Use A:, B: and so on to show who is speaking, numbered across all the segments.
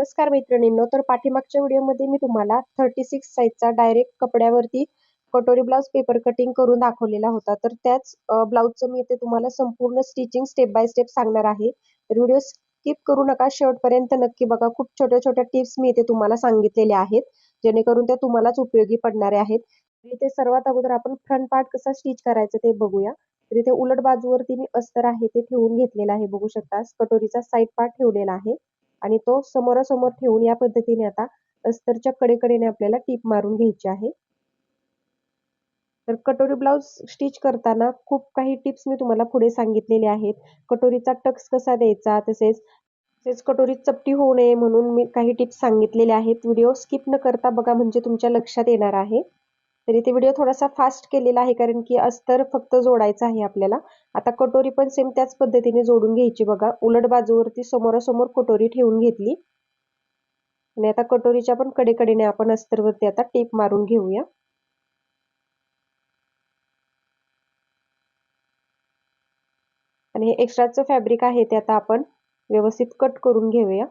A: नमस्कार मैत्रिणींनो तर पाठीमागच्या व्हिडिओमध्ये मी तुम्हाला थर्टी सिक्स साईजचा डायरेक्ट कपड्यावरती कटोरी ब्लाउज पेपर कटिंग करून दाखवलेला होता. तर त्याच ब्लाउजचं मी इथे तुम्हाला संपूर्ण स्टिचिंग स्टेप बाय स्टेप सांगणार आहे. तर व्हिडिओ स्किप करू नका शेवटपर्यंत नक्की बघा. खूप छोट्या छोट्या टिप्स मी इथे तुम्हाला सांगितलेल्या आहेत जेणेकरून त्या तुम्हालाच उपयोगी पडणाऱ्या आहेत. इथे सर्वात अगोदर आपण फ्रंट पार्ट कसा स्टिच करायचं ते बघूया. तर इथे उलट बाजूवरती मी अस्तर आहे ते ठेवून घेतलेलं आहे बघू शकता कटोरीचा साईड पार्ट ठेवलेला आहे. आणि तो समोरासमोर ठेवून या पद्धतीने आता अस्तरच्या कडेकडेने आपल्याला टीप मारून घ्यायची आहे. तर कटोरी ब्लाउज स्टिच करताना खूप काही टिप्स मी तुम्हाला पुढे सांगितलेले आहेत. कटोरीचा टक्स कसा द्यायचा तसेच तसेच कटोरी चपटी होऊ नये म्हणून मी काही टिप्स सांगितलेले आहेत. व्हिडिओ स्किप न करता बघा म्हणजे तुमच्या लक्षात येणार आहे. तर इथे व्हिडिओ थोडासा फास्ट केलेला आहे कारण की अस्तर फक्त जोडायचं आहे आपल्याला. आता कटोरी पण सेम त्याच पद्धतीने जोडून घ्यायची बघा. उलट बाजूवरती समोरासमोर कटोरी ठेवून घेतली. आणि आता कटोरीच्या पण कडेकडेने आपण अस्तरवरती आता टेप मारून घेऊया. आणि हे एक्स्ट्राचं फॅब्रिक आहे ते आता आपण व्यवस्थित कट करून घेऊया.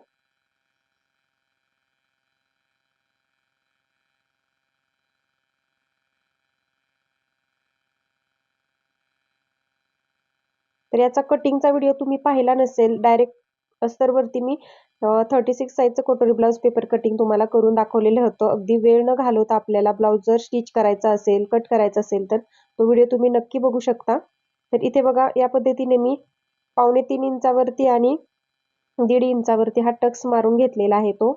A: तर याचा कटिंगचा व्हिडिओ तुम्ही पाहिला नसेल डायरेक्ट अस्तरवरती मी थर्टी सिक्स साईजचं कटोरी ब्लाऊज पेपर कटिंग तुम्हाला करून दाखवलेलं होतं. अगदी वेळ न घालवता आपल्याला ब्लाऊज जर स्टिच करायचा असेल कट करायचा असेल तर तो व्हिडिओ तुम्ही नक्की बघू शकता. तर इथे बघा या पद्धतीने मी पावणे तीन इंचावरती आणि दीड इंचावरती हा टक्स मारून घेतलेला आहे तो.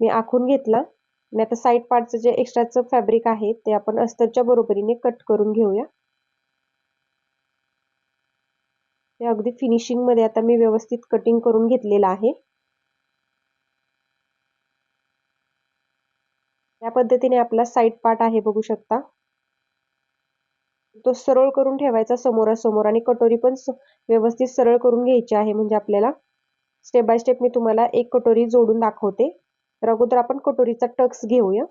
A: मी आखून घेतला. आणि आता साईड पार्टचं जे एक्स्ट्राचं फॅब्रिक आहे ते आपण अस्तरच्या बरोबरीने कट करून घेऊया. ते अगदी फिनिशिंगमध्ये आता मी व्यवस्थित कटिंग करून घेतलेलं आहे. या पद्धतीने आपला साईड पार्ट आहे बघू शकता. तो सरळ करून ठेवायचा समोरासमोर आणि कटोरी पण व्यवस्थित सरळ करून घ्यायची आहे म्हणजे आपल्याला. स्टेप बाय स्टेप मी तुम्हाला एक कटोरी जोडून दाखवते. तर अगोदर आपण कटोरीचा टक्स घेऊया.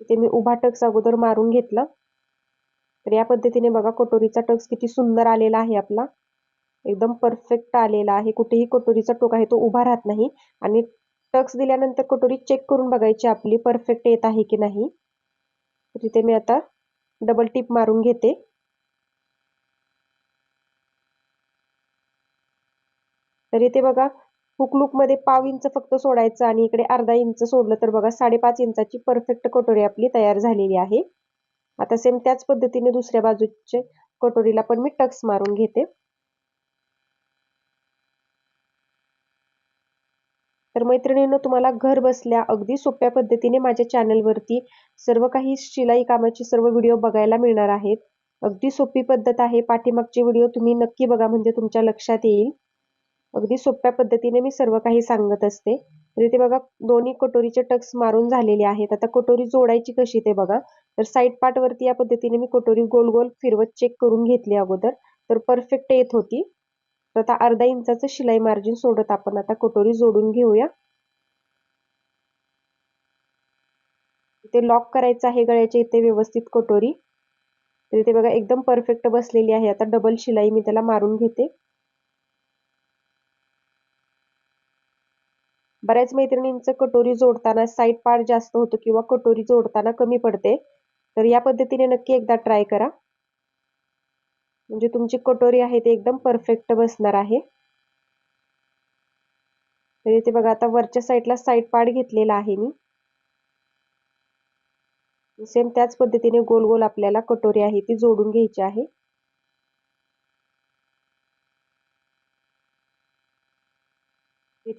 A: इथे मी उभा टक्स अगोदर मारून घेतला. तर या पद्धतीने बघा कटोरीचा टक्स किती सुंदर आलेला आहे आपला. एकदम परफेक्ट आलेला आहे. कुठेही कटोरीचा टोक आहे तो उभा राहत नाही. आणि टक्स दिल्यानंतर कटोरी चेक करून बघायची आपली परफेक्ट येत आहे की नाही. तर मी आता डबल टिप मारून घेते. तर इथे बघा हुक पाव इंच फक्त सोडायचं आणि इकडे अर्धा इंच सोडलं तर बघा साडेपाच इंचाची परफेक्ट कटोरी आपली तयार झालेली आहे. आता सेम त्याच पद्धतीने दुसऱ्या बाजूचे कटोरीला पण मी टक्स मारून घेते. तर मैत्रिणींनो तुम्हाला घर बसल्या अगदी सोप्या पद्धतीने माझ्या चॅनलवरती सर्व काही शिलाई कामाची सर्व व्हिडिओ बघायला मिळणार आहेत. अगदी सोपी पद्धत आहे. पाठीमागचे व्हिडिओ तुम्ही नक्की बघा म्हणजे तुमच्या लक्षात येईल. अगदी सोप्या पद्धतीने मी सर्व काही सांगत असते. तर इथे बघा दोन्ही कटोरीचे टक्स मारून झालेले आहेत. आता कटोरी जोडायची कशी ते बघा. तर साईड पार्ट वरती या पद्धतीने मी कटोरी गोल गोल फिरवत चेक करून घेतली अगोदर. तर परफेक्ट येत होती. तर आता अर्धा इंचाचं शिलाई मार्जिन सोडत आपण आता कटोरी जोडून घेऊया. इथे लॉक करायचं आहे गळ्याच्या इथे व्यवस्थित कटोरी. तर इथे बघा एकदम परफेक्ट बसलेली आहे. आता डबल शिलाई मी त्याला मारून घेते. बऱ्याच मैत्रिणींचं कटोरी जोडताना साईड पार्ट जास्त होतो किंवा कटोरी जोडताना कमी पडते. तर या पद्धतीने नक्की एकदा ट्राय करा. म्हणजे तुमची कटोरी आहे ते एकदम परफेक्ट बसणार आहे. तर इथे बघा आता वरच्या साईडला साईड पार्ट घेतलेला आहे मी. सेम त्याच पद्धतीने गोल गोल आपल्याला कटोरी आहे ती जोडून घ्यायची आहे.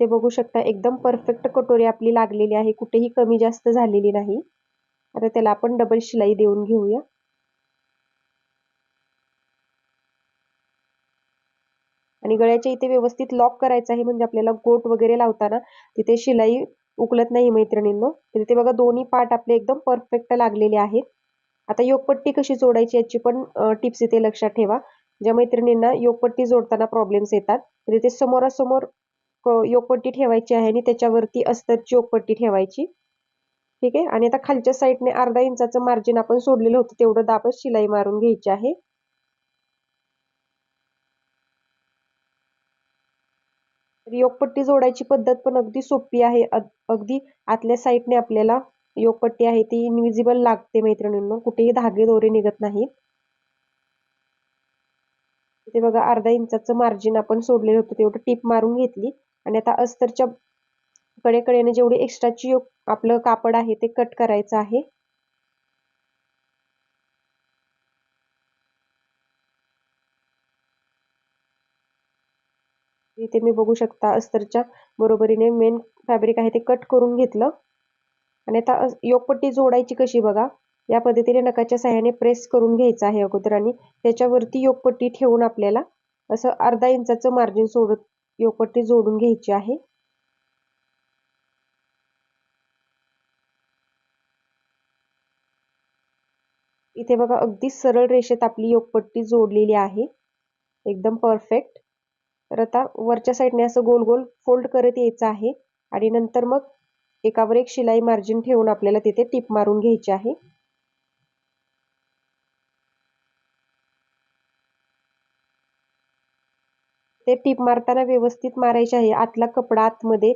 A: इथे बघू शकता. एकदम परफेक्ट कटोरी आपली लागलेली आहे. कुठेही कमी जास्त झालेली नाही. आता त्याला आपण डबल शिलाई देऊन घेऊया. आणि गळ्याच्या इथे व्यवस्थित लॉक करायचं आहे. म्हणजे आपल्याला गोट वगैरे लावताना तिथे शिलाई उकलत नाही मैत्रिणींनो. तिथे बघा दोन्ही पार्ट आपले एकदम परफेक्ट लागलेले आहेत. आता योगपट्टी कशी जोडायची याची पण टिप्स इथे लक्षात ठेवा. ज्या मैत्रिणींना योगपट्टी जोडताना प्रॉब्लेम्स येतात तर इथे समोरासमोर योगपट्टी ठेवायची आहे आणि त्याच्यावरती अस्तरची योगपट्टी ठेवायची. ठीक आहे? आणि आता खालच्या साईडने अर्धा इंचाचं मार्जिन आपण सोडलेलं होतं तेवढं दाबच शिलाई मारून घ्यायची आहे. योगपट्टी जोडायची पद्धत पण अगदी सोपी आहे. अगदी आतल्या साईडने आपल्याला योगपट्टी आहे ती इनविजिबल लागते मैत्रिणींना. कुठेही धागे दोरे निघत नाहीत. ते बघा अर्धा इंचाचं मार्जिन आपण सोडलेलं होतं तेवढं टीप मारून घेतली. आणि आता अस्तरच्या कडेकडेने जेवढी एक्स्ट्राची आपलं कापड आहे ते कट करायचं आहे. इथे मी बघू शकता अस्तरच्या बरोबरीने मेन फॅब्रिक आहे ते कट करून घेतलं. आणि आता योगपट्टी जोडायची कशी बघा? या पद्धतीने नकाच्या सहाय्याने प्रेस करून घ्यायचं आहे अगोदर आणि त्याच्यावरती योगपट्टी ठेवून आपल्याला असं अर्धा इंचाचं मार्जिन सोडत योगपट्टी जोडून घ्यायची आहे. इथे बघा अगदी सरळ रेषेत आपली योगपट्टी जोडलेली आहे. एकदम परफेक्ट तर आता वरच्या साईडने असं गोल गोल फोल्ड करत यायचं आहे आणि नंतर मग एकावर एक शिलाई मार्जिन ठेवून आपल्याला तिथे टिप मारून घ्यायची आहे. ते टीप मारताना व्यवस्थित मारायचे आहे. आतला कपडा आतमध्ये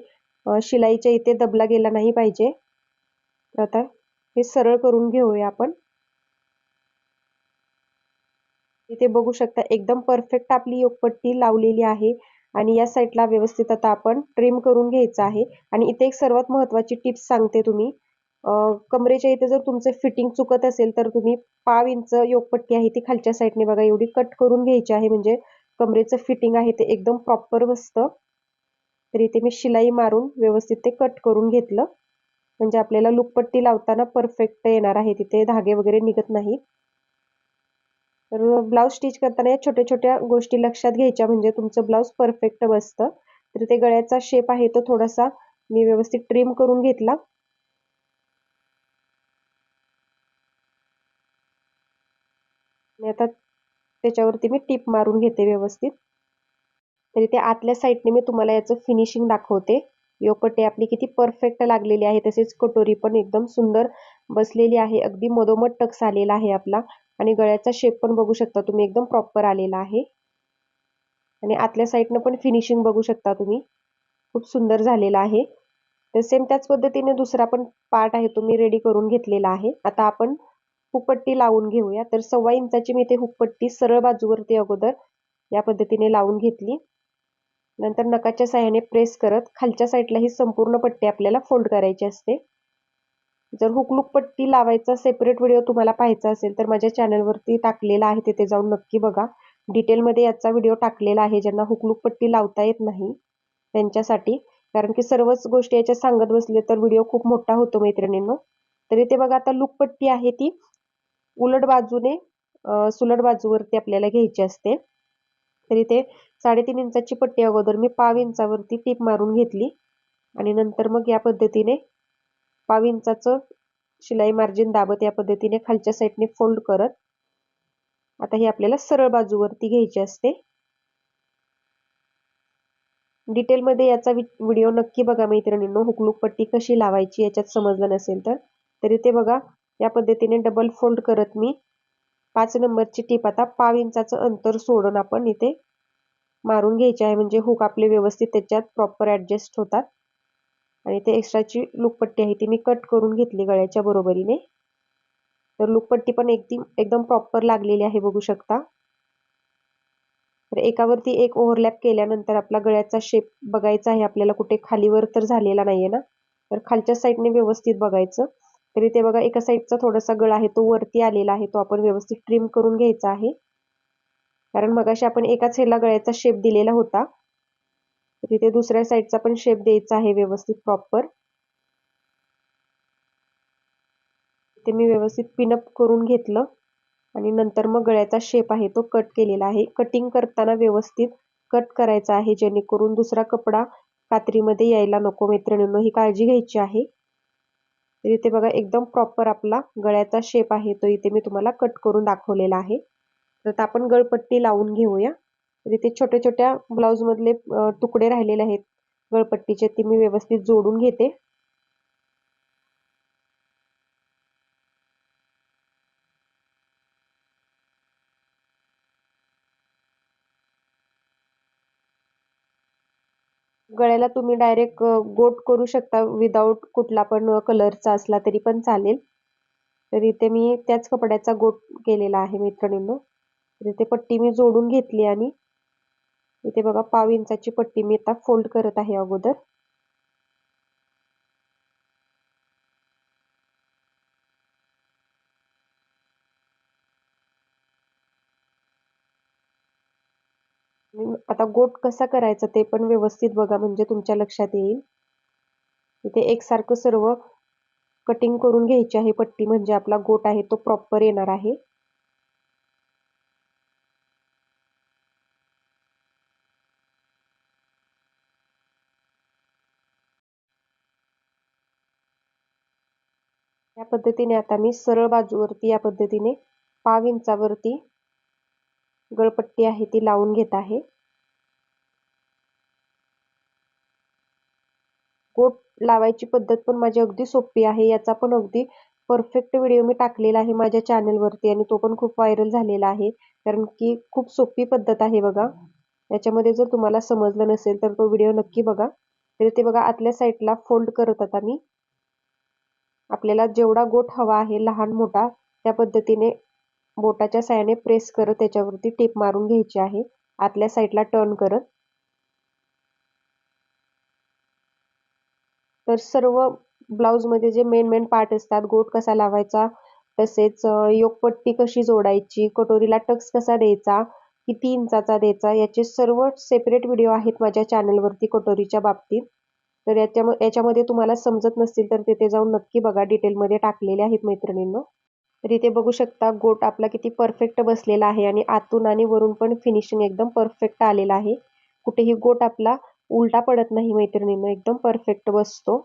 A: शिलाईच्या इथे दबला गेला नाही पाहिजे. आता हे सरळ करून घेऊया आपण. इथे बघू शकता एकदम परफेक्ट आपली योगपट्टी लावलेली आहे आणि या साईडला व्यवस्थित आता आपण ट्रिम करून घ्यायचं आहे. आणि इथे एक सर्वात महत्वाची टिप्स सांगते तुम्ही. कमरेच्या इथे जर तुमचे फिटिंग चुकत असेल तर तुम्ही पाव इंच योगपट्टी आहे ती खालच्या साईडने बघा. एवढी कट करून घ्यायची आहे. म्हणजे कमरेचं फिटिंग आहे ते एकदम प्रॉपर बसतं. तर इथे मी शिलाई मारून व्यवस्थित ते कट करून घेतलं. म्हणजे आपल्याला लुकपट्टी लावताना परफेक्ट येणार आहे. तिथे धागे वगैरे निघत नाही तर ब्लाऊज स्टिच करताना या छोट्या छोट्या गोष्टी लक्षात घ्यायच्या. म्हणजे तुमचं ब्लाऊज परफेक्ट बसतं. तर ते गळ्याचा शेप आहे तो थोडासा मी व्यवस्थित ट्रिम करून घेतला आता त्याच्यावरती मी टीप मारून घेते व्यवस्थित. तर ते आतल्या साईडने मी तुम्हाला याचं फिनिशिंग दाखवते. योकटे आपली किती परफेक्ट लागलेली आहे तसेच कटोरी पण एकदम सुंदर बसलेली आहे. अगदी मधोमध टक्स आलेला आहे आपला. आणि गळ्याचा शेप पण बघू शकता तुम्ही एकदम प्रॉपर आलेला आहे. आणि आतल्या साईडनं पण फिनिशिंग बघू शकता तुम्ही. खूप सुंदर झालेला आहे. तर सेम त्याच पद्धतीने दुसरा पण पार्ट आहे तो मी रेडी करून घेतलेला आहे. आता आपण हुकपट्टी लावून घेऊया. तर सव्वा इंचाची मी इथे हुकपट्टी सरळ बाजूवरती अगोदर या पद्धतीने लावून घेतली. नंतर नकाच्या साह्याने प्रेस करत खालच्या साईडला ही संपूर्ण पट्टी आपल्याला फोल्ड करायची असते. जर हुकलूक पट्टी लावायचा सेपरेट व्हिडिओ तुम्हाला पाहायचा असेल तर माझ्या चॅनलवरती टाकलेला आहे तिथे जाऊन नक्की बघा. डिटेलमध्ये याचा व्हिडिओ टाकलेला आहे ज्यांना हुकलूक पट्टी लावता येत नाही त्यांच्यासाठी. कारण की सर्वच गोष्टी याच्या सांगत बसले तर व्हिडिओ खूप मोठा होतो मैत्रिणींनो. तरी ते बघा आता लुकपट्टी आहे ती. उलट बाजूने सुलट बाजूवरती आपल्याला घ्यायची असते. तर इथे साडेतीन इंचाची पट्टी अगोदर मी पाव इंचावरती टीप मारून घेतली. आणि नंतर मग या पद्धतीने पाव इंचाचं शिलाई मार्जिन दाबत या पद्धतीने खालच्या साईडने फोल्ड करत आता ही आपल्याला सरळ बाजूवरती घ्यायची असते. डिटेलमध्ये याचा व्हिडिओ नक्की बघा मैत्रिणींनो. हुकलूक पट्टी कशी लावायची याच्यात समजलं नसेल तर. तरी ते बघा या पद्धतीने डबल फोल्ड करत मी पाच नंबरची टीप आता पाव इंचाचं अंतर सोडून आपण इथे मारून घ्यायचे आहे. म्हणजे हुक आपले व्यवस्थित त्याच्यात प्रॉपर ॲडजस्ट होतात. आणि ते एक्स्ट्राची लुकपट्टी आहे ती मी कट करून घेतली गळ्याच्या बरोबरीने. तर लुकपट्टी पण एकदम एकदम प्रॉपर लागलेली आहे बघू शकता. तर एकावरती एक ओव्हरलॅप केल्यानंतर आपला गळ्याचा शेप बघायचा आहे. आपल्याला कुठे खालीवर तर झालेला नाहीये ना. तर खालच्या साईडने व्यवस्थित बघायचं. तरी ते बघा एका साईडचा थोडासा गळा आहे तो वरती आलेला आहे तो आपण व्यवस्थित ट्रिम करून घ्यायचा आहे. कारण मगाशी आपण एकाच ह्याला गळ्याचा शेप दिलेला होता. तिथे दुसऱ्या साईडचा पण शेप द्यायचा आहे व्यवस्थित प्रॉपर ते मी व्यवस्थित पिनअप करून घेतलं. आणि नंतर मग गळ्याचा शेप आहे तो कट केलेला आहे. कटिंग करताना व्यवस्थित कट करायचा आहे जेणेकरून दुसरा कपडा कात्रीमध्ये यायला नको मैत्रिणींनो ही काळजी घ्यायची आहे. तर इथे बघा एकदम प्रॉपर आपला गळ्याचा शेप आहे. तो इथे मी तुम्हाला कट करून दाखवलेला आहे. तर आपण गळपट्टी लावून घेऊया. तर इथे छोट्या छोट्या ब्लाऊज मधले तुकडे राहिलेले आहेत. गळपट्टीचे ते मी व्यवस्थित जोडून घेते. गळ्याला तुम्ही डायरेक्ट गोट करू शकता विदाऊट कुठला पण कलरचा असला तरी पण चालेल. तर इथे मी त्याच कपड्याचा गोट केलेला आहे मैत्रिणींनो. तर इथे पट्टी मी जोडून घेतली आणि इथे बघा पाव इंचाची पट्टी मी आता फोल्ड करत आहे अगोदर. आता गोट कसा करायचा ते पण व्यवस्थित बघा म्हणजे तुमच्या लक्षात येईल. इथे एकसारखं सर्व कटिंग करून घ्यायची आहे पट्टी म्हणजे आपला गोट आहे तो प्रॉपर येणार आहे. या पद्धतीने आता मी सरळ बाजूवरती या पद्धतीने पाव इंचावरती गळपट्टी आहे ती लावून घेत आहे. कोट लावायची पद्धत पण माझी अगदी सोपी आहे. याचा पण अगदी परफेक्ट व्हिडिओ मी टाकलेला आहे माझ्या चॅनलवरती आणि तो पण खूप व्हायरल झालेला आहे. कारण की खूप सोपी पद्धत आहे बघा. याच्यामध्ये जर तुम्हाला समजलं नसेल तर तो व्हिडिओ नक्की बघा. तर ते बघा आतल्या साईडला फोल्ड करत आता मी. आपल्याला जेवढा गोट हवा आहे लहान मोठा त्या पद्धतीने बोटाच्या सायाने प्रेस करत त्याच्यावरती टेप मारून घ्यायची आहे. आतल्या साईडला टर्न करत. तर सर्व ब्लाऊजमध्ये जे मेन मेन पार्ट असतात गोट कसा लावायचा तसेच योगपट्टी कशी जोडायची कटोरीला टक्स कसा द्यायचा किती इंचाचा द्यायचा याचे सर्व सेपरेट व्हिडिओ आहेत माझ्या चॅनलवरती कटोरीच्या बाबतीत. तर याच्या याच्यामध्ये तुम्हाला समजत नसतील तर तिथे जाऊन नक्की बघा डिटेलमध्ये टाकलेले आहेत मैत्रिणींनो. तर इथे बघू शकता गोट आपला किती परफेक्ट बसलेला आहे आणि आतून आणि वरून पण फिनिशिंग एकदम परफेक्ट आलेला आहे. कुठेही गोट आपला उलटा पडत नाही मैत्रिणींनो एकदम परफेक्ट बसतो.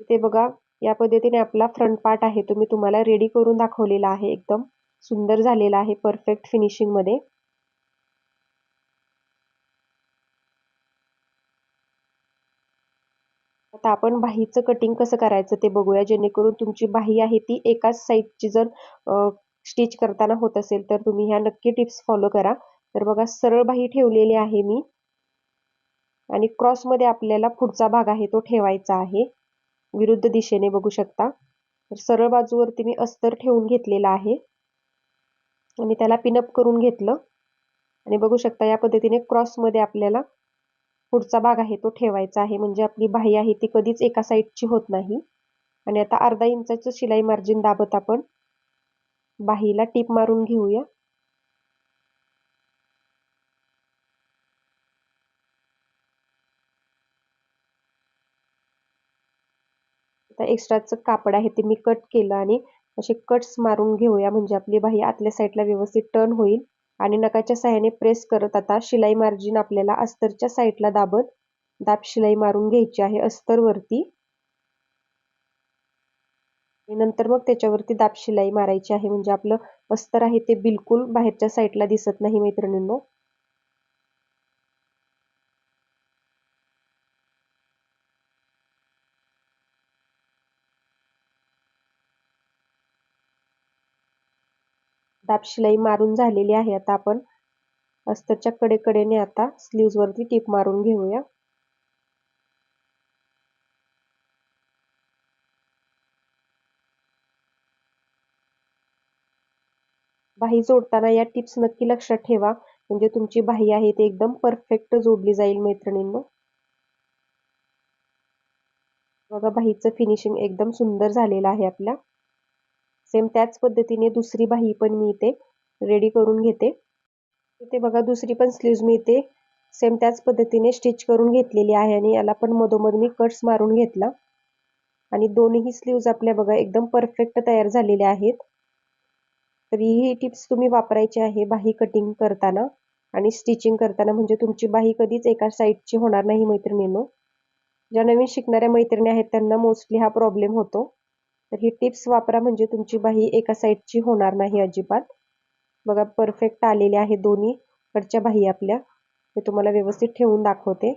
A: इथे बघा या पद्धतीने आपला फ्रंट पार्ट आहे तो मी तुम्हाला रेडी करून दाखवलेला आहे एकदम सुंदर झालेला आहे परफेक्ट फिनिशिंगमध्ये आता आपण बाहीचं कटिंग कसं करायचं ते बघूया जेणेकरून तुमची बाही आहे ती एकाच साईजची जर स्टिच करताना होत असेल तर तुम्ही ह्या नक्की टिप्स फॉलो करा. तर बघा सरळ बाही ठेवलेली आहे मी. आणि क्रॉसमध्ये आपल्याला पुढचा भाग आहे तो ठेवायचा आहे. विरुद्ध दिशेने बघू शकता. तर सरळ बाजूवरती मी अस्तर ठेवून घेतलेला आहे. आणि त्याला पिनअप करून घेतलं. आणि बघू शकता या पद्धतीने क्रॉसमध्ये आपल्याला पुढचा भाग आहे तो ठेवायचा आहे. म्हणजे आपली बाही आहे ती कधीच एका साईडची होत नाही. आणि आता अर्धा इंचाचं शिलाई मार्जिन दाबत आपण बाहीला टीप मारून घेऊया. एक्स्ट्राचं कापड आहे ते मी कट केलं आणि असे कट्स मारून घेऊया. म्हणजे आपली बाही आतल्या साईडला व्यवस्थित टर्न होईल. आणि नकाच्या साह्याने प्रेस करत आता शिलाई मार्जिन आपल्याला अस्तरच्या साईडला दाबत दाब शिलाई मारून घ्यायची आहे अस्तरवरती. नंतर मग त्याच्यावरती दाब शिलाई मारायची आहे. म्हणजे आपलं अस्तर आहे ते बिलकुल बाहेरच्या साईडला दिसत नाही मैत्रिणींनो. दाब शिलाई मारून झालेली आहे. आता आपण अस्तरच्या कडेकडेने आता स्लीव्जवरती टिप टीप मारून घेऊया. बाही जोडताना या टिप्स नक्की लक्षात ठेवा. म्हणजे तुमची बाही आहे ती एकदम परफेक्ट जोडली जाईल मैत्रिणींनो. बघा बाहीचं फिनिशिंग एकदम सुंदर झालेलं आहे आपल्या. सेम त्याच पद्धतीने दुसरी बाही पण मी इथे रेडी करून घेते. इथे बघा दुसरी पण स्लीव्ज मी इथे सेम त्याच पद्धतीने स्टिच करून घेतलेली आहे आणि याला पण मधोमध मी कट्स मारून घेतला. आणि दोन्ही स्लीव्ज आपल्या बघा एकदम परफेक्ट तयार झालेल्या आहेत. तर ही टिप्स तुम्ही वापरायची आहे बाही कटिंग करताना आणि स्टिचिंग करताना. म्हणजे तुमची बाही कधीच एका साईडची होणार नाही मैत्रिणींनो. ज्या नवीन शिकणाऱ्या मैत्रिणी आहेत त्यांना मोस्टली हा प्रॉब्लेम होतो. तर ही टिप्स वापरा म्हणजे तुमची बाही एका साईडची होणार नाही अजिबात. बघा परफेक्ट आलेले आहे दोन्ही कडच्या बाही आपल्या. मी तुम्हाला व्यवस्थित ठेवून दाखवते.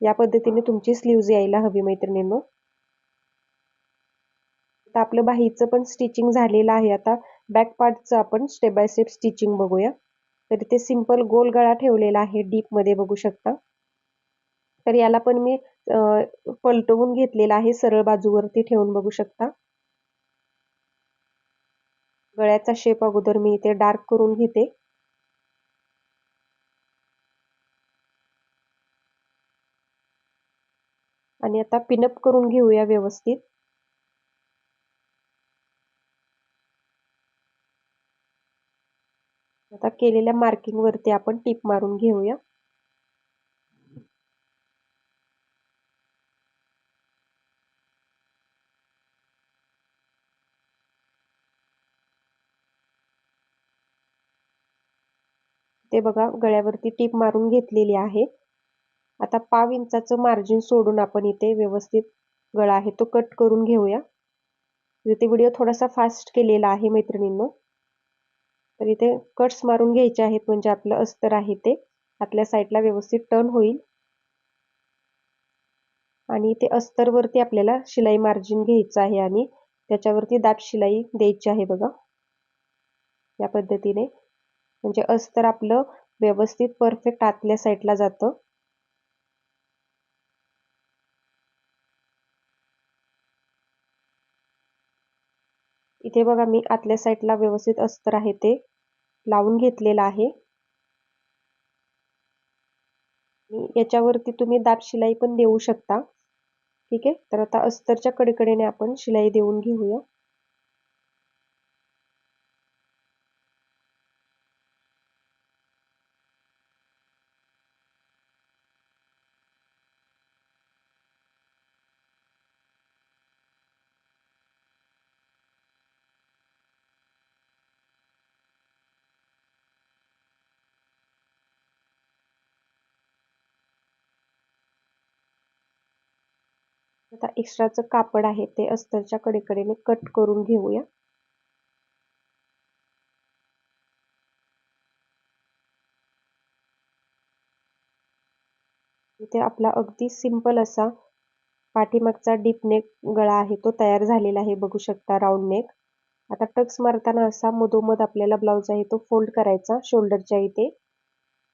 A: या पद्धतीने तुमची स्लीव्ज यायला हवी मैत्रिणींनो. आता आपलं बाहीचं पण स्टिचिंग झालेलं आहे. आता बॅक पार्टचं आपण स्टेप बाय स्टेप स्टिचिंग बघूया. तर इथे सिंपल गोल गळा ठेवलेला आहे डीपमध्ये बघू शकता. तर याला पण मी पलटवून घेतलेला आहे सरळ बाजूवरती ठेवून बघू शकता. गळ्याचा शेप अगोदर मी इथे डार्क करून घेते. आणि आता पिनअप करून घेऊया व्यवस्थित. आता केलेल्या मार्किंग वरती आपण टीप मारून घेऊया. ते बघा गळ्यावरती टीप मारून घेतलेली आहे. आता पाव इंचाचं मार्जिन सोडून आपण इथे व्यवस्थित गळा आहे तो कट करून घेऊया. इथे व्हिडिओ थोडासा फास्ट केलेला आहे मैत्रिणींनो. तर इथे कट्स मारून घ्यायचे आहेत म्हणजे आपलं अस्तर आहे ते. आतल्या साईडला व्यवस्थित टर्न होईल. आणि इथे अस्तरवरती आपल्याला शिलाई मार्जिन घ्यायचं आहे आणि त्याच्यावरती दाब शिलाई द्यायची आहे बघा. या पद्धतीने. म्हणजे अस्तर आपलं व्यवस्थित परफेक्ट आतल्या साईडला जातं. इथे बघा मी आतल्या साईडला व्यवस्थित अस्तर आहे ते लावून घेतलेलं आहे. याच्यावरती तुम्ही दाब शिलाई पण देऊ शकता. ठीक आहे? तर आता अस्तरच्या कडेकडेने आपण शिलाई देऊन घेऊया. आता एक्स्ट्राचं कापड आहे ते अस्तरच्या कडेकडेने कट करून घेऊया. इथे आपला अगदी सिंपल असा पाठीमागचा डीप नेक गळा आहे तो तयार झालेला आहे बघू शकता राऊंड नेक. आता टक्स मारताना असा मधोमध आपल्याला ब्लाऊज आहे तो फोल्ड करायचा शोल्डरच्या इथे.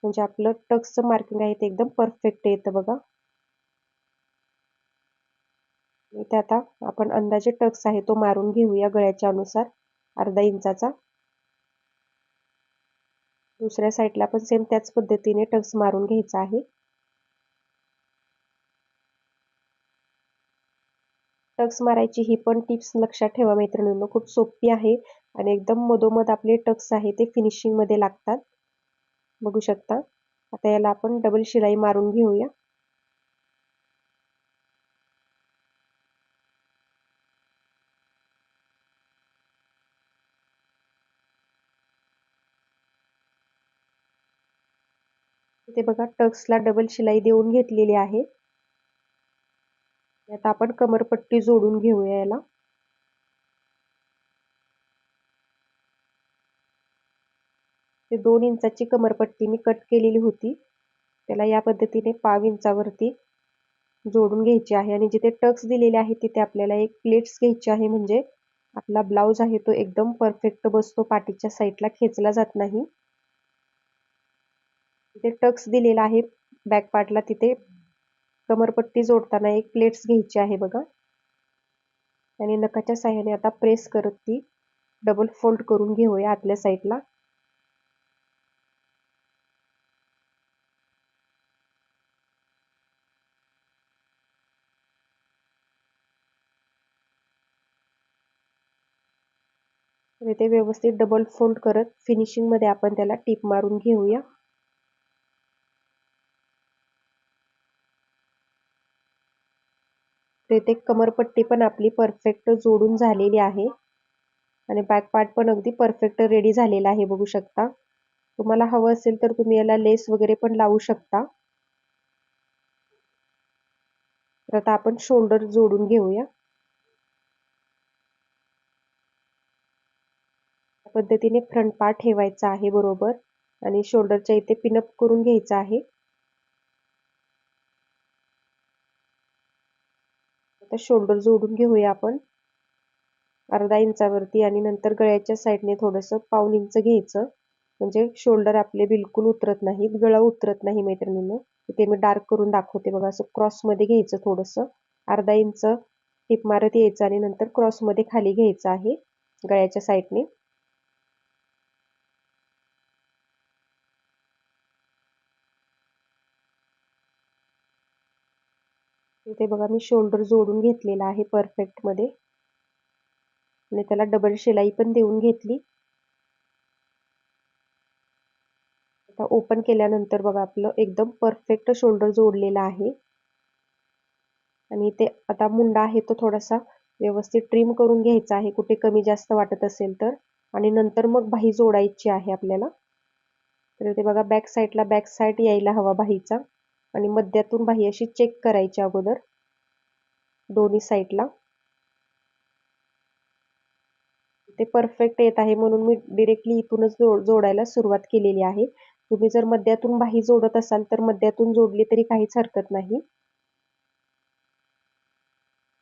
A: म्हणजे आपलं टक्सचं मार्किंग आहे ते एकदम परफेक्ट येतं बघा. इथे आता आपण अंदाजे टक्स आहे तो मारून घेऊया गळ्याच्या अनुसार अर्धा इंचाचा. दुसऱ्या साईडला पण सेम त्याच पद्धतीने टक्स मारून घ्यायचा आहे. टक्स मारायची ही पण टिप्स लक्षात ठेवा मैत्रिणींनो खूप सोपी आहे आणि एकदम मधोमध आपले टक्स आहे ते फिनिशिंगमध्ये लागतात. बघू शकता. आता याला आपण डबल शिलाई मारून घेऊया. इथे बघा टक्सला डबल शिलाई देऊन घेतलेली आहे. आता आपण कमरपट्टी जोडून घेऊया याला. ते दोन इंचाची कमरपट्टी मी कट केलेली होती. त्याला या पद्धतीने पाव इंचावरती जोडून घ्यायची आहे. आणि जिथे टक्स दिलेले आहे तिथे आपल्याला एक प्लेट्स घ्यायची आहे. म्हणजे आपला ब्लाऊज आहे तो एकदम परफेक्ट बसतो. पाठीच्या साईडला खेचला जात नाही. तिथे टक्स दिलेला आहे बॅक पार्टला तिथे कमरपट्टी जोडताना एक प्लेट्स घ्यायची आहे बघा. आणि नखाच्या साह्याने आता प्रेस करत ती डबल फोल्ड करून घेऊया आतल्या साईडला ते व्यवस्थित डबल फोल्ड करत फिनिशिंगमध्ये आपण त्याला टीप मारून घेऊया. तेथे कमरपट्टी पण आपली परफेक्ट जोडून झालेली आहे. आणि बॅक पार्ट पण अगदी परफेक्ट रेडी झालेला आहे बघू शकता. तुम्हाला हवं असेल तर तुम्ही याला लेस वगैरे पण लावू शकता. तर आता आपण शोल्डर जोडून घेऊया. पद्धतीने फ्रंट पार्ट ठेवायचा आहे बरोबर. आणि शोल्डरच्या इथे पिनअप करून घ्यायचा आहे. तर शोल्डर जोडून घेऊया आपण. अर्धा इंचावरती आणि नंतर गळ्याच्या साईडने थोडंसं पाऊन इंच घ्यायचं. म्हणजे शोल्डर आपले बिलकुल उतरत नाहीत गळा उतरत नाही मैत्रिणीनं. इथे मी डार्क करून दाखवते बघा असं क्रॉसमध्ये घ्यायचं थोडंसं. अर्धा इंच टिप मारत यायचं आणि नंतर क्रॉसमध्ये खाली घ्यायचं आहे गळ्याच्या साईडने इथे बघा मी शोल्डर जोडून घेतलेला आहे परफेक्टमध्ये आणि त्याला डबल शिलाई पण देऊन घेतली. आता ओपन केल्यानंतर बघा आपलं एकदम परफेक्ट शोल्डर जोडलेला आहे. आणि इथे आता मुंडा आहे तो थोडासा व्यवस्थित ट्रिम करून घ्यायचा आहे. कुठे कमी जास्त वाटत असेल तर. आणि नंतर मग बाही जोडायची आहे आपल्याला. तर इथे बघा बॅक साईडला बॅक साईड यायला हवा बाहीचा आणि मध्यातून बाही अशी चेक करायची अगोदर. दोन्ही साईडला ते परफेक्ट येत आहे म्हणून मी डिरेक्टली इथूनच जोडायला सुरुवात केलेली आहे. तुम्ही जर मध्यातून बाही जोडत असाल तर मध्यातून जोडली तरी काहीच हरकत नाही.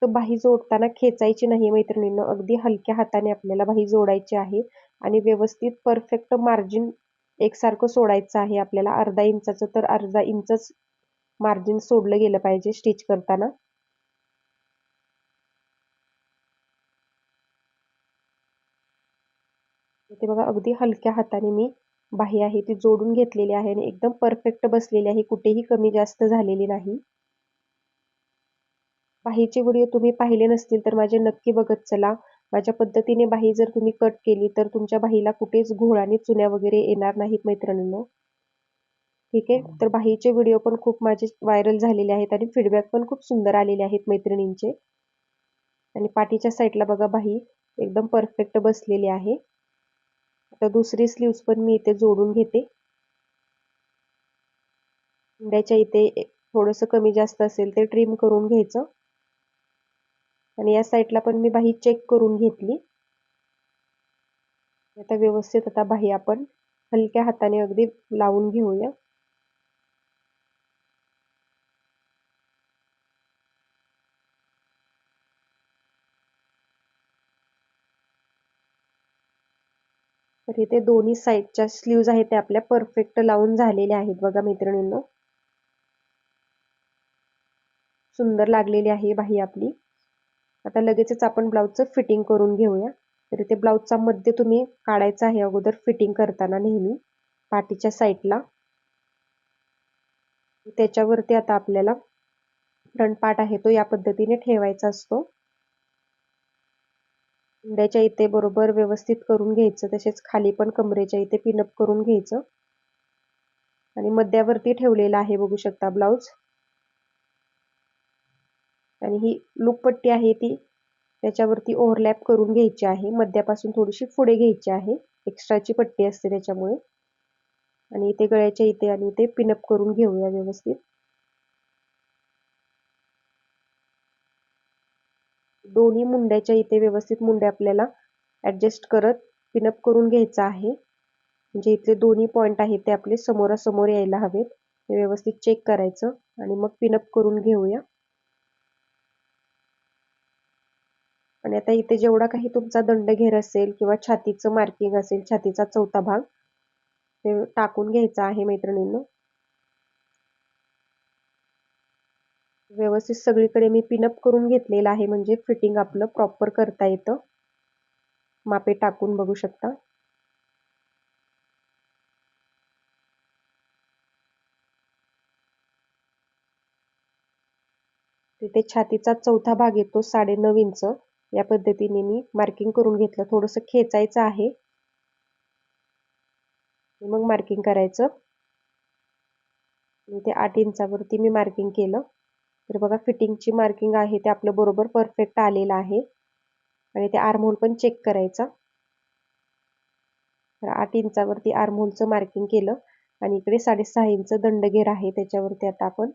A: तर बाही जोडताना खेचायची नाही मैत्रिणींना. अगदी हलक्या हाताने आपल्याला बाही जोडायची आहे. आणि व्यवस्थित परफेक्ट मार्जिन एकसारखं सोडायचं आहे आपल्याला. अर्धा इंचाचं तर अर्धा इंचच मार्जिन सोडलं गेलं पाहिजे स्टिच करताना. ते बघा अगदी हलक्या हाताने मी बाही आहे ती जोडून घेतलेली आहे आणि एकदम परफेक्ट बसलेली आहे कुठेही कमी जास्त झालेली नाही. बाहीचे व्हिडिओ तुम्ही पाहिले नसतील तर माझे नक्की बघत चला. माझ्या पद्धतीने बाही जर तुम्ही कट केली तर तुमच्या बाहीला कुठेच घोळ आणि चुन्या वगैरे येणार नाहीत मैत्रिणींनो. ठीक आहे? तर बाहीचे व्हिडिओ पण खूप माझे व्हायरल झालेले आहेत आणि फीडबॅक पण खूप सुंदर आलेले आहेत मैत्रिणींचे. आणि पाठीच्या साईडला बघा बाही एकदम परफेक्ट बसलेली आहे. आता दुसरी स्लीव्स पण मी इथे जोडून घेते. त्याच्या इथे थोडंसं कमी जास्त असेल ते ट्रिम करून घ्यायचं. आणि या साईडला पण मी बाही चेक करून घेतली. आता व्यवस्थित आता बाही आपण हलक्या हाताने अगदी लावून घेऊया. तर इथे दोन्ही साईडच्या स्लीव्ज आहेत त्या आपल्या परफेक्ट लावून झालेल्या आहेत बघा मैत्रिणींनो. सुंदर लागलेली आहे बाही आपली. आता लगेचच आपण ब्लाऊजचं फिटिंग करून घेऊया. तर इथे ब्लाऊजचा मध्य तुम्ही काढायचा आहे अगोदर फिटिंग करताना नेहमी पाठीच्या साईडला त्याच्यावरती आता आपल्याला फ्रंट पार्ट आहे तो या पद्धतीने ठेवायचा असतो. मुंड्याच्या इथे बरोबर व्यवस्थित करून घ्यायचं तसेच खाली पण कमरेच्या इथे पिनअप करून घ्यायचं. आणि मध्यावरती ठेवलेला आहे बघू शकता ब्लाऊज आणि ही लुकपट्टी आहे ती त्याच्यावरती ओव्हरलॅप करून घ्यायची आहे. मध्यापासून थोडीशी पुढे घ्यायची आहे. एक्स्ट्राची पट्टी असते त्याच्यामुळे. आणि इथे गळ्याच्या इथे आणि इथे पिनअप करून घेऊया व्यवस्थित. दोन्ही मुंड्याच्या इथे व्यवस्थित मुंडे आपल्याला ऍडजस्ट करत पिनअप करून घ्यायचं आहे. म्हणजे इथले दोन्ही पॉइंट आहेत ते आपले समोरासमोर यायला हवेत. ते व्यवस्थित चेक करायचं आणि मग पिनअप करून घेऊया. आणि आता इथे जेवढा काही तुमचा दंडघेर असेल किंवा छातीचं मार्किंग असेल छातीचा चौथा भाग ते टाकून घ्यायचा आहे मैत्रिणींना. व्यवस्थित सगळीकडे मी पिनअप करून घेतलेलं आहे म्हणजे फिटिंग आपलं प्रॉपर करता येतं. मापे टाकून बघू शकता. तिथे छातीचा चौथा भाग येतो साडे नऊ इंच. या पद्धतीने मी मार्किंग करून घेतलं. थोडंसं खेचायचं आहे. मग मार्किंग करायचं. इथे आठ इंचावरती मी मार्किंग केलं. तर बघा फिटिंगची मार्किंग आहे ते आपलं बरोबर परफेक्ट आलेलं आहे. आणि ते आर्महोल पण चेक करायचा. तर आठ इंचावरती आर्महोलचं मार्किंग केलं. आणि इकडे साडेसहा इंच दंडगेर आहे त्याच्यावरती आता आपण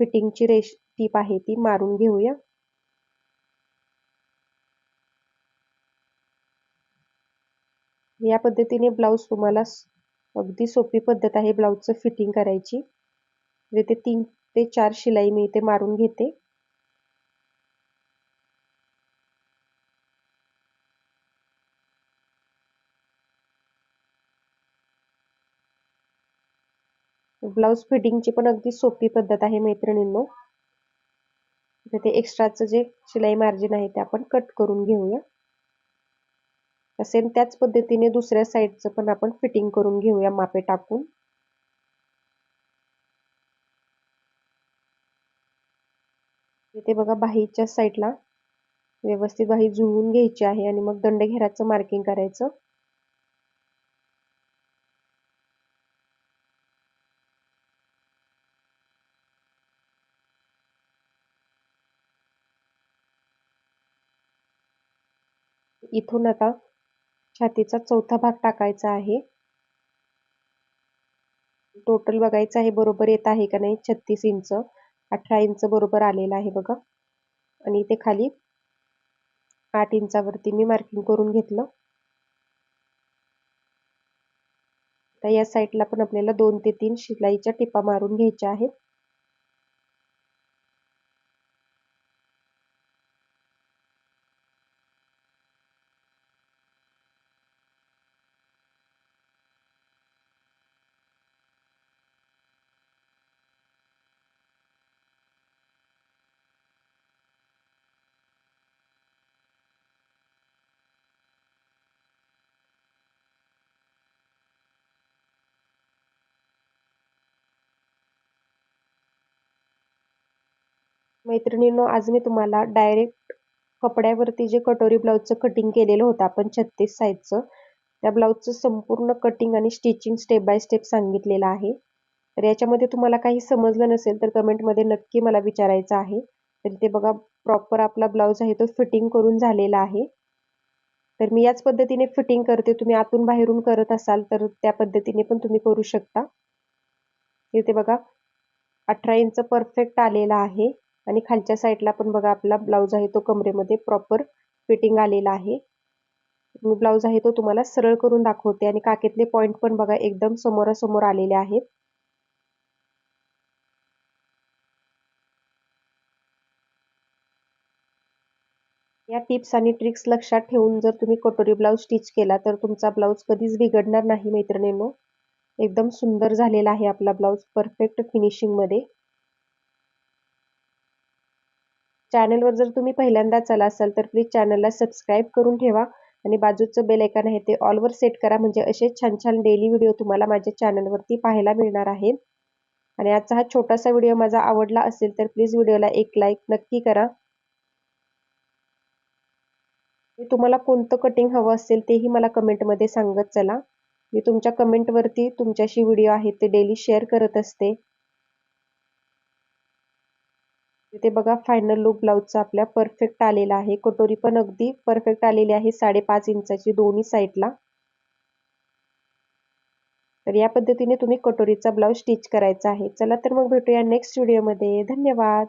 A: फिटिंगची रेश टीप आहे ती मारून घेऊया. या पद्धतीने ब्लाऊज तुम्हाला अगदी सोपी पद्धत आहे ब्लाऊजचं फिटिंग करायची. म्हणजे ते तीन ते चार शिलाई मी इथे मारून घेते. ब्लाऊज फिटिंगची पण अगदी सोपी पद्धत आहे मैत्रिणींनो. ते एक्स्ट्राचं जे शिलाई मार्जिन आहे ते आपण कट करून घेऊया. तसेच त्याच पद्धतीने दुसऱ्या साईडचं पण आपण फिटिंग करून घेऊया मापे टाकून. इथे बघा बाहीच्या साईडला व्यवस्थित बाही जुळवून घ्यायची आहे आणि मग दंडघेराचं मार्किंग करायचं. इथून आता छातीचा चौथा भाग टाकायचा आहे. टोटल बघायचं आहे बरोबर येत आहे का नाही छत्तीस इंच. अठरा इंच बरोबर आलेला आहे बघा. आणि इथे खाली आठ इंचावरती मी मार्किंग करून घेतलं. तर या साईडला पण आपल्याला दोन ते तीन शिलाईच्या टिपा मारून घ्यायच्या आहेत. मैत्रिणींनो आज मी तुम्हाला डायरेक्ट कपड्यावरती जे कटोरी ब्लाऊजचं कटिंग केलेलं होतं आपण छत्तीस साईजचं त्या ब्लाऊजचं संपूर्ण कटिंग आणि स्टिचिंग स्टेप बाय स्टेप सांगितलेलं आहे. तर याच्यामध्ये तुम्हाला काही समजलं नसेल तर कमेंटमध्ये नक्की मला विचारायचं आहे. तर ते बघा प्रॉपर आपला ब्लाऊज आहे तो फिटिंग करून झालेला आहे. तर मी याच पद्धतीने फिटिंग करते. तुम्ही आतून बाहेरून करत असाल तर त्या पद्धतीने पण तुम्ही करू शकता. इथे बघा अठरा इंच परफेक्ट आलेला आहे. आणि खालच्या साईडला पण बघा आपला ब्लाऊज आहे तो कमरेमध्ये प्रॉपर फिटिंग आलेला आहे. मी ब्लाऊज आहे तो तुम्हाला सरळ करून दाखवते आणि काकेतले पॉइंट पण बघा एकदम समोरासमोर आलेले आहेत. या टिप्स आणि ट्रिक्स लक्षात ठेवून जर तुम्ही कटोरी ब्लाऊज स्टिच केला तर तुमचा ब्लाऊज कधीच बिघडणार नाही मैत्रिणींनो. एकदम सुंदर झालेला आहे आपला ब्लाऊज परफेक्ट फिनिशिंगमध्ये चॅनलवर जर तुम्ही पहिल्यांदा चला असाल तर प्लीज चॅनलला सबस्क्राईब करून ठेवा. आणि बाजूचं बेल आयकॉन आहे ते ऑलवर सेट करा. म्हणजे असे छान छान डेली व्हिडिओ तुम्हाला माझ्या चॅनलवरती पाहायला मिळणार आहे. आणि आजचा हा छोटासा व्हिडिओ माझा आवडला असेल तर प्लीज व्हिडिओला एक लाईक नक्की करा. तुम्हाला कोणतं कटिंग हवं असेल तेही मला कमेंटमध्ये सांगत चला. मी तुमच्या कमेंटवरती तुमच्याशी व्हिडिओ आहेत ते डेली शेअर करत असते. इथे बघा फायनल लुक ब्लाऊजचा आपल्या परफेक्ट आलेला आहे. कटोरी पण अगदी परफेक्ट आलेली आहे. साडेपाच इंचाची दोन्ही साईडला तर या पद्धतीने तुम्ही कटोरीचा ब्लाऊज स्टिच करायचा आहे. चला तर मग भेटूया नेक्स्ट व्हिडिओमध्ये धन्यवाद!